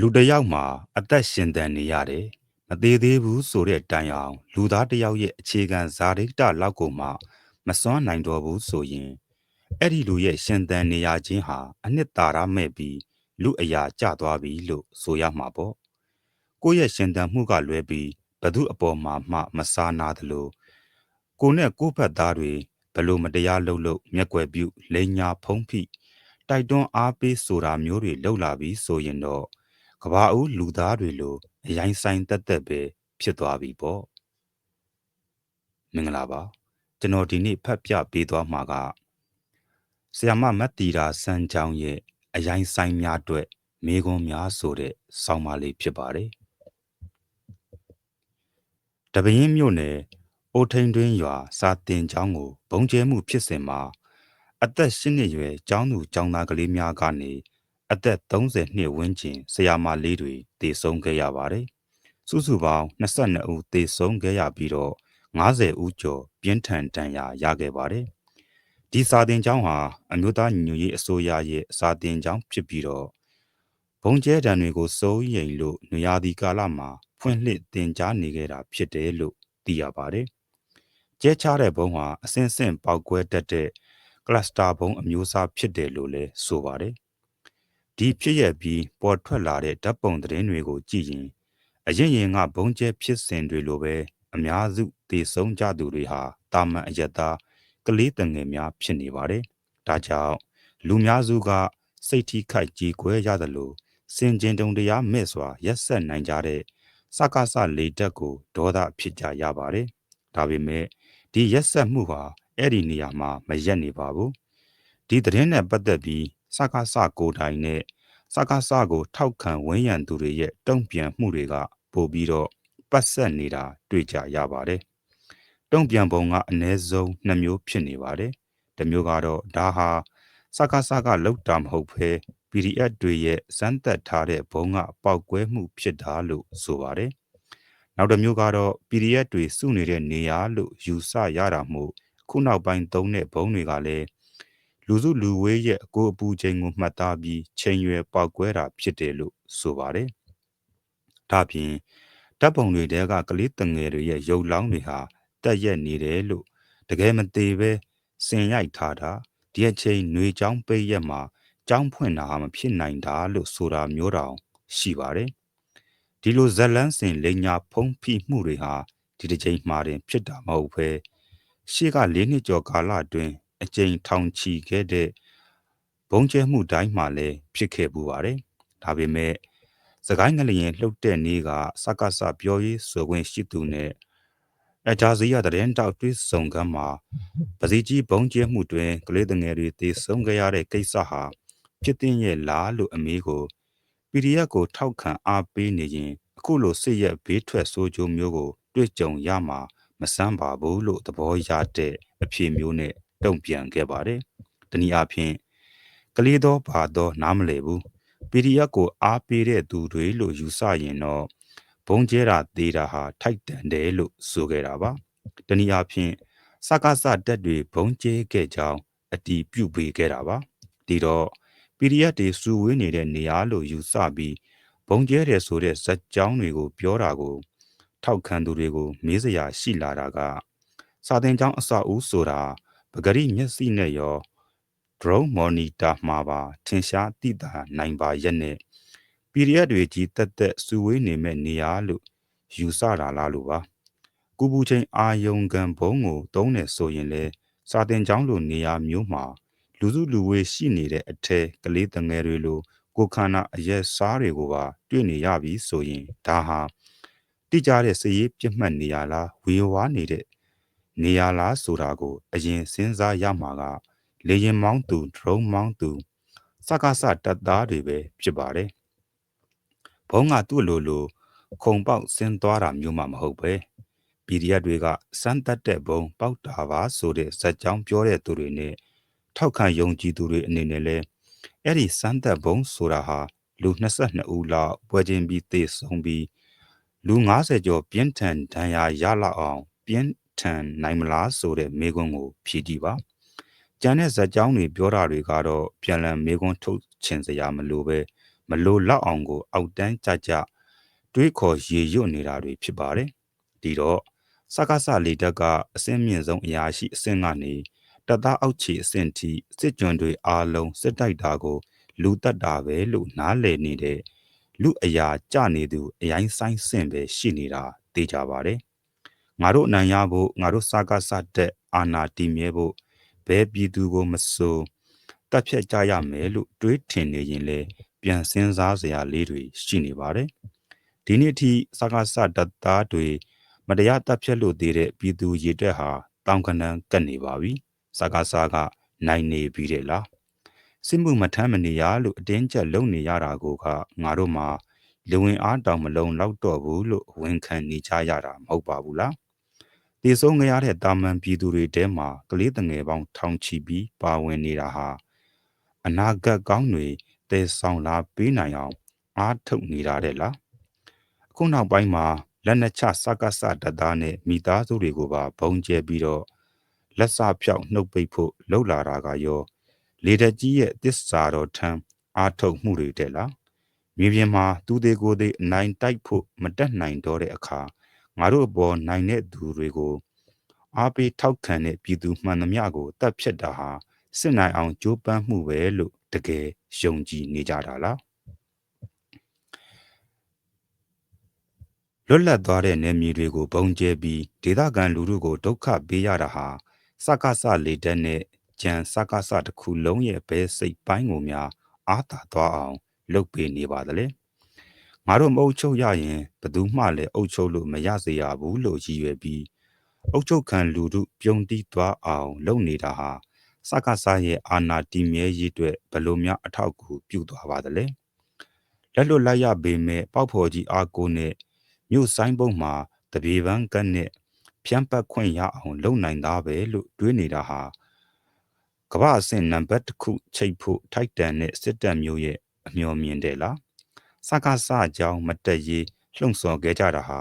လူတစ်ယောက်မှာအသက်ရှင်တန်နေရတယ်မသေးသေးဘူးဆိုတဲ့တိုင်အောင် လူသားတစ်ယောက်ရဲ့အခြေခံဇာတိတလောက်ကိုမှမစွမ်းနိုင်တော့ဘူးဆိုရင်အဲ့ဒီလူရဲ့ရှင်တန်နေရခြင်းဟာအနှစ်သာရမဲ့ပြီးလူအရာကျသွားပြီလို့ဆိုရမှာပေါ့ကိုယ့်ရဲ့ရှင်တန်မှုကလွဲပြီးဘသူအပေါ်မှာမှမစားနာသလိုကိုနဲ့ကိုယ့်ဘက်သားတွေဘလို့မတရားလုပ်လို့မျက်ွယ်ပြုလိန်ညာဖုံးဖိတိုက်တွန်းအားပေးဆိုတာမျိုးတွေလှုပ်လာပြီးဆိုရင်တော့ ကဘာဦးလူသားတွေလိုအရင်ဆိုင်တက်တက်ပဲဖြစ်သွားပြီပေါ့မင်္ဂလာပါကျွန်တော်ဒီနေ့ဖတ်ပြပေးသွားမှာကဆ iam မတ်တီရာစံချောင်းရဲ့အရင်ဆိုင်များအတွက်မေခွန်းများဆိုတဲ့ဆောင်းပါးလေးဖြစ်ပါတယ်တပင်းမြို့နယ်အိုထိန်တွင်းရွာစာတင်ကျောင်းကိုဘုံကျဲမှုဖြစ်စဉ်မှာအသက်၈နှစ်ရွယ်ကျောင်းသူကျောင်းသားကလေးများကနေ အသက်30နှစ်ဝန်းကျင်ဆရာမလေးတွေတည်ဆုံးခဲ့ရပါတယ်။စုစုပေါင်း22ဦးတည်ဆုံးခဲ့ရပြီးတော့90ဦးကျော်ပြင်းထန်ဒဏ်ရာရခဲ့ပါတယ်။ဒီစာတင်ကျောင်းဟာအမျိုးသားညီညွတ်ရေးအစိုးရရဲ့စာတင်ကျောင်းဖြစ်ပြီးတော့ဘုံကျဲတံတွေကိုစိုးရိမ်လို့နေရာဒီကာလမှာဖွင့်လှစ်တင် जा နေခဲ့တာဖြစ်တယ်လို့သိရပါတယ်။ကျဲချတဲ့ဘုံဟာအစင်းစင်းပေါက်ကွဲတတ်တဲ့ကလစတာဘုံအမျိုးအစားဖြစ်တယ်လို့လည်းဆိုပါတယ်။ ဒီဖြစ်ရပြီးပေါ်ထွက်လာတဲ့ဓာတ်ပုံသတင်းတွေကိုကြည့်ရင်အရင်ရင်ကဘုံကျဲဖြစ်စဉ်တွေလိုပဲအများစုတည်ဆုံးကြသူတွေဟာတာမန်အယက်သားကလေးတငယ်များဖြစ်နေပါတယ်။ဒါကြောင့်လူများစုကစိတ်ထိခိုက်ကြီးကွဲရသလိုစင်ကျင်တုံတရားမဲ့စွာရက်ဆက်နိုင်ကြတဲ့စကားဆလေတက်ကိုဒေါသဖြစ်ကြရပါတယ်။ဒါပေမဲ့ဒီရက်ဆက်မှုဟာအဲ့ဒီနေရာမှာမရက်နေပါဘူး။ဒီသတင်းနဲ့ပတ်သက်ပြီး စကားဆကိုတိုင်နဲ့စကားဆကိုထောက်ခံဝန်းရံသူတွေရဲ့တုံ့ပြန်မှုတွေကပို့ပြီးတော့ပတ်ဆက်နေတာတွေ့ကြရပါတယ်။တုံ့ပြန်ပုံကအ ਨੇ ဆုံး2မျိုးဖြစ်နေပါတယ်။တစ်မျိုးကတော့ဒါဟာစကားဆကလောက်တာမဟုတ်ဘဲ PDF တွေရဲ့စမ်းသပ်ထားတဲ့ဘုံကပောက်ကွဲမှုဖြစ်တာလို့ဆိုပါတယ်။နောက်တစ်မျိုးကတော့ PDF တွေစုနေတဲ့နေရာလို့ယူဆရတာမို့ခုနောက်ပိုင်းသုံးတဲ့ဘုံတွေကလည်း လူစုလူဝေးရဲ့အကိုအပူချိန်ကိုမှတ်သားပြီးချိန်ရွယ်ပောက်ကွဲတာဖြစ်တယ်လို့ဆိုပါတယ်။ဒါပြင်တပ်ပုံတွေတဲကကလေးတငယ်တွေရဲ့ရုပ်လောင်းတွေဟာတက်ရက်နေတယ်လို့တကယ်မသေးပဲစင်ရိုက်ထားတာဒီအချိန်ຫນွေချောင်းပိတ်ရက်မှာကြောင်းဖွင့်တာဟာမဖြစ်နိုင်တာလို့ဆိုတာမျိုးတောင်ရှိပါတယ်ဒီလိုဇက်လန်းစင်လိန်ညာဖုံးဖိမှုတွေဟာဒီတစ်ချိန်မှာတင်ဖြစ်တာမဟုတ်ဘဲရှေ့က၄နှစ်ကျော်ကာလအတွင်း အကြိမ်ထောင်ချီခဲ့တဲ့ဘုံကျဲမှုတိုင်းမှာလည်းဖြစ်ခဲ့ပူပါတယ်ဒါပေမဲ့စကိုင်းငလျင်လှုပ်တဲ့နေ့ကစကစပြောရေးဆိုခွင့်ရှိသူနဲ့အဂျာဇီယာတရင်တောက်တွိဆုံကမ်းမှာပစီကြီးဘုံကျဲမှုတွင်ကလေးတငယ်တွေတည်ဆုံခဲ့ရတဲ့ကိစ္စဟာဖြစ်တဲ့ရဲ့လားလို့အမေးကို PDF ကိုထောက်ခံအားပေးနေရင်အခုလိုစစ်ရက်ဘေးထွက်ဆိုးကျိုးမျိုးကို တွေ့ကြုံရမှာမဆန်းပါဘူးလို့သဘောရတဲ့အဖြစ်မျိုးနဲ့ တုံ့ပြန်ခဲ့ပါတယ်။တနည်းအားဖြင့်ကလေးတော်ဘာတော့နားမလည်ဘူး PDF ကိုအားပေးတဲ့သူတွေလို့ယူဆရင်တော့ဘုံကျဲတာသေးတာဟာထိုက်တန်တယ်လို့ဆိုခဲ့တာပါ။တနည်းအားဖြင့်စကားစတက်တွေဘုံကျဲခဲ့ကြောင်းအတီးပြုတ်ပေးခဲ့တာပါ။ဒီတော့ PDF တွေစုဝေးနေတဲ့နေရာလို့ယူဆပြီးဘုံကျဲတယ်ဆိုတဲ့ဇက်ကြောင်းတွေကိုပြောတာကို ထောက်ခံသူတွေကိုမေးစရာရှိလာတာကစာတင်ကျောင်းအစအဦးဆိုတာ ပဂရိမျက်စိနဲ့ရော drone monitor မှာပါထင်ရှားသိတာနိုင်ပါရဲ့နဲ့ PDF တွေကြီးတက်တက်စုဝေးနေမဲ့နေရာလို့ယူဆတာလားလို့ပါကူပူချင်းအာယုံကံဘုံကိုတုံးနေဆိုရင်လေစာတင်ကျောင်းလိုနေရာမျိုးမှာလူစုလူဝေးရှိနေတဲ့အထက်ကလေးတငယ်တွေလိုကိုခန္ဓာအရက်စားတွေကိုပါတွေ့နေရပြီဆိုရင်ဒါဟာတိကျတဲ့စည်ရေးပြတ်မှတ်နေရလားဝေဝါးနေတဲ့ နေရလားဆိုတာကို အရင်စဉ်းစားရမှာက လေရင်မောင်းသူဒရုန်းမောင်းသူစကားစတပ်သားတွေပဲဖြစ်ပါတယ်ဘုံကသူ့လိုလိုခုံပေါက်ဆင်းသွားတာမျိုးမှမဟုတ်ပဲပီဒီအက်တွေကစမ်းတက်တဲ့ဘုံပေါက်တာပါဆိုတဲ့ဇက်ကြောင်းပြောတဲ့သူတွေနဲ့ထောက်ခံယုံကြည်သူတွေအနေနဲ့လဲအဲ့ဒီစမ်းသက်ဘုံဆိုတာဟာလူ22ဦးလောက်ပွဲချင်းပြီးသေဆုံးပြီးလူ90ကျော်ပြင်းထန်ဒဏ်ရာရလောက်အောင် ပြင်း ထန်နိုင်မလားဆိုတဲ့မေးခွန်းကိုဖြေကြည့်ပါကျန်တဲ့ဇက်ကြောင်းတွေပြောတာတွေကတော့ပြန်လည်မေးခွန်းထုတ်ချင်စရာမလိုပဲမလိုလောက်အောင်ကို အောက်တန်းကြကြတွေးခေါ်ရေရွတ်နေတာတွေဖြစ်ပါတယ်ဒီတော့စကားစလေတက်ကအစင်းမြင့်ဆုံးအရာရှိအဆင့်ကနေတပ်သားအောက်ခြေအဆင့်ထိစစ်ကြွတွေအားလုံးစစ်တိုက်တာကို လူတက်တာပဲလို့နားလည်နေတဲ့လူအရာကြနေသူအရင်ဆိုင်စင်ပဲရှိနေတာသိကြပါတယ် ငါတို့အနိုင်ရဖို့ငါတို့စကားစတဲ့အာနာတီမြဲဖို့ဘဲပြည်သူကိုမစိုးတက်ဖြတ်ကြရမယ်လို့တွေးထင်နေရင်လေပြန်စဉ်းစားစရာလေးတွေရှိနေပါတယ်ဒီနေ့အထိစကားစတတ်သားတွေမတရားတပ်ဖြတ်လို့သေးတဲ့ပြည်သူရေတက်ဟာတောင်ကနန်းကတ်နေပါပြီစကားစားကနိုင်နေပြီတဲ့လားစစ်မှုမထမ်းမနေရလို့အတင်းကျပ်လုံနေရတာကိုကငါတို့မှာလူဝင်အားတောင်မလုံလောက်တော့ဘူးလို့ဝန်ခံနေကြရတာမဟုတ်ပါဘူးလား တေဆုံးကြရတဲ့တာမန်ပြည်သူတွေထဲမှာကလေးတငယ်ပေါင်းထောင်ချီပြီးပါဝင်နေတာဟာအနာဂတ်ကောင်းတွေတည်ဆောင်လာပေးနိုင်အောင်အားထုတ်နေတာတဲ့လားအခုနောက်ပိုင်းမှာလက်နက်ချစကားစတသားနဲ့မိသားစုတွေကိုပါဘုံကျဲပြီးတော့လက်စဖြောက်နှုတ်ပိတ်ဖို့လှုပ်လာတာကရော လေတကြီးရဲ့တစ္ဆာတော်ထံအားထုတ်မှုတွေတဲ့လားမြေပြင်မှာသူသေးကိုယ်သေးအနိုင်တိုက်ဖို့မတက်နိုင်တော့တဲ့အခါ ငါတို့အပေါ်နိုင်တဲ့သူတွေကိုအားပေးထောက်ခံတဲ့ပြည်သူမှန်သမျှကိုတတ်ဖြတ်တာဟာစစ်နိုင်အောင်ကြိုးပမ်းမှုပဲလို့တကယ်ယုံကြည်နေကြတာလားလွတ်လပ်သွားတဲ့နယ်မြေတွေကိုဘုံကျဲပြီးဒေသခံလူထုကိုဒုက္ခပေးရတာဟာစကားစလေတက်နဲ့ကြံစကားစတစ်ခုလုံးရဲ့ဘဲစိတ်ပိုင်းကိုများ အာသာသွားအောင် လုပ်ပေးနေပါသလဲ ငါတို့မအုပ်ချုပ်ရရင်ဘယ်သူမှလည်းအုပ်ချုပ်လို့မရစေရဘူးလို့ရည်ရွယ်ပြီးအုပ်ချုပ်ခံလူထုပြုံတီးသွားအောင် လုပ်နေတာဟာစကားစရဲ့အာဏာတည်မြဲရေးအတွက်ဘယ်လိုများအထောက်အကူပြုသွားပါသလဲလက်လွတ်လိုက်ရပေမဲ့ပေါက်ဖော်ကြီးအားကိုနဲ့မြို့ဆိုင်ပုံမှာတပြေပန်းကတ်နဲ့ဖြန့်ပတ်ခွင့်ရအောင်လုပ်နိုင်သားပဲလို့တွေးနေတာဟာကမ္ဘာအဆင့်နံပါတ်1ခုချိတ်ဖို့ထိုက်တန်တဲ့စစ်တပ်မျိုးရဲ့အမျှော်မြင်တယ်လား စကားစကြောင်းမတက်ရေးလှုံ့ဆော်ခဲ့ကြတာဟာ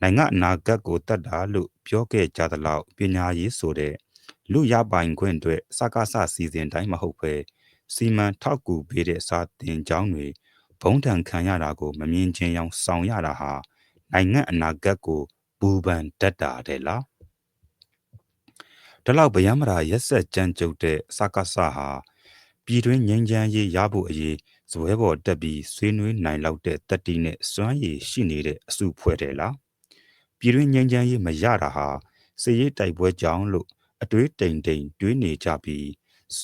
နိုင်ငံအနာဂတ်ကိုတတ်တာလို့ပြောခဲ့ကြသလောက်ပညာရေးဆိုတဲ့လူရပိုင်ခွင့်အတွက်စကားစစီစဉ်တိုင်းမဟုတ်ပဲစီမံထောက်ကူပေးတဲ့စာတင်ကျောင်းတွေဘုံတန်ခံရတာကိုမမြင်ချင်းအောင်ဆောင်ရတာဟာနိုင်ငံအနာဂတ်ကိုပူပန်တတ်တာတဲ့လားဒီလောက်ဗျမ်းမရာရက်ဆက်ကြမ်းကြုတ်တဲ့စကားစဟာ ပြည်တွင်းငြိမ်းချမ်းရေးရဖို့အရေးဇွဲပေါ်တက်ပြီးဆွေးနွေးနိုင်လောက်တဲ့တတိနဲ့စွမ်းရည်ရှိနေတဲ့အစုဖွဲ့တယ်လားပြည်တွင်းငြိမ်းချမ်းရေးမရတာဟာစစ်ရေးတိုက်ပွဲကြောင့်လို့အတွေးတိမ်တိမ်တွေးနေကြပြီး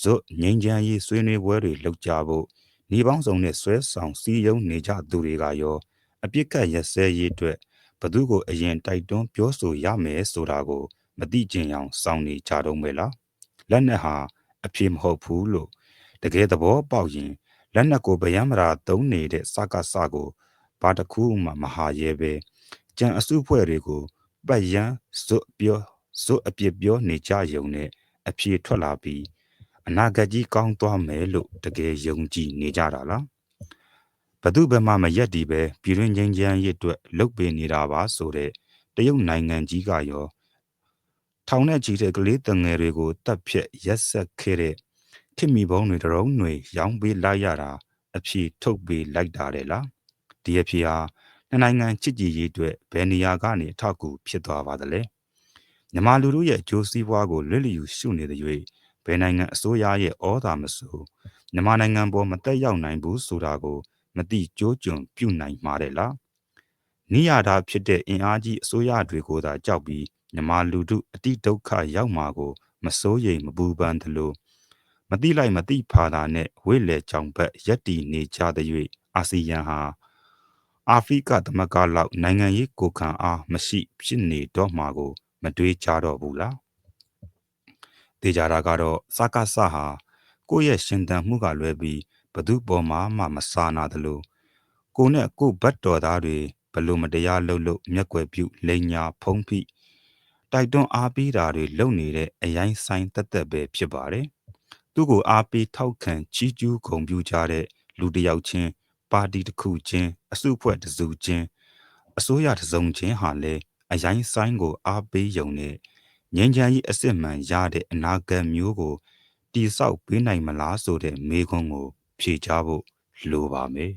ဇွတ်ငြိမ်းချမ်းရေးဆွေးနွေးပွဲတွေလုပ်ကြဖို့နေပေါင်းစုံနဲ့ဆွဲဆောင်စည်းရုံးနေကြသူတွေကရောအပြစ်ကတ်ရက်စဲရေးအတွက်ဘသူကိုအရင်တိုက်တွန်းပြောဆိုရမယ်ဆိုတာကို မသိကျင်အောင်စောင့်နေကြတော့မယ်လားလက်နက်ဟာအဖြစ်မဟုတ်ဘူးလို့ တကယ်သဘောပေါက်ရင်လက်နက်ကိုဗျမ်းမရာသုံးနေတဲ့စကားစကိုဘာတစ်ခုမှမဟာရဲပဲကြံအစုဖွဲ့တွေကိုပတ်ရန်ဇွတ်ပြောဇွတ်အပြစ်ပြောနေကြယုံနဲ့အဖြေထွက်လာပြီးအနာဂတ်ကြီးကောင်းသွားမယ်လို့တကယ်ယုံကြည်နေကြတာလားဘသူဘယ်မှမရက်ဒီပဲပြည်တွင်းချင်းချမ်းရစ်အတွက်လှုပ်ပေးနေတာပါဆိုတဲ့တရုတ်နိုင်ငံကြီးကရောထောင်နဲ့ကြီးတဲ့ကလေးတငယ်တွေကိုတပ်ဖြတ်ရက်ဆက်ခဲ့တဲ့ ခင်မီဘုံတွေတရုံတွေရောင်းပေးလိုက်ရတာအဖြေထုတ်ပေးလိုက်တာလေလားဒီအဖြေဟာနှစ်နိုင်ငံချစ်ကြည်ရေးအတွက်ဘယ်နေရာကနေအထောက်အကူဖြစ်သွားပါသလဲမြန်မာလူတို့ရဲ့အကျိုးစီးပွားကိုလွတ်လျူရှုနေတဲ့၍ဘယ်နိုင်ငံအစိုးရရဲ့ဩဇာမဆိုမြန်မာနိုင်ငံပေါ်မတက်ရောက်နိုင်ဘူးဆိုတာကိုမတိကြိုးကြွံပြုနိုင်မှာတဲ့လားနိယာတာဖြစ်တဲ့အင်အားကြီးအစိုးရတွေကိုသာကြောက်ပြီးမြန်မာလူထုအတိဒုက္ခရောက်မှာကို မစိုးရိမ်မပူပန်သလို မတိလိုက်မတိဖာတာနဲ့ဝိလေကြောင်ဘက်ရက်တီနေကြတဲ့၍အာဆီယံဟာအာဖရိကသမဂ္ဂလောက်နိုင်ငံရေးကိုခံအားမရှိဖြစ်နေတော့မှာကို မတွေးကြတော့ဘူးလားတေကြတာကတော့စကားဆဟာကိုယ့်ရဲ့ရှင်သန်မှုကလွဲပြီးဘသူပေါ်မှာမှမစာနာသလိုကိုနဲ့ကိုဘတ်တော်သားတွေဘလို့မတရားလုပ်လို့မျက်ွယ်ပြုလိန်ညာဖုံးဖိတိုက်တွန်းအားပေးတာတွေလုပ်နေတဲ့အရင်ဆိုင်တက်တက်ပဲဖြစ်ပါတယ် သူ့ကိုအားပေးထောက်ခံချီးကျူးဂုဏ်ပြုကြတဲ့လူတစ်ယောက်ချင်းပါတီတစ်ခုချင်းအစုအဖွဲ့တစ်စုချင်းအစိုးရတစ်စုံချင်းဟာလည်းအရင်ဆိုင်ကိုအားပေးယုံနဲ့ငြိမ်းချမ်းရေးအစစ်မှန်ရတဲ့အနာဂတ်မျိုးကိုတိဆောက်ပေးနိုင်မလားဆိုတဲ့မေးခွန်းကို ဖြေချဖို့လိုပါမယ်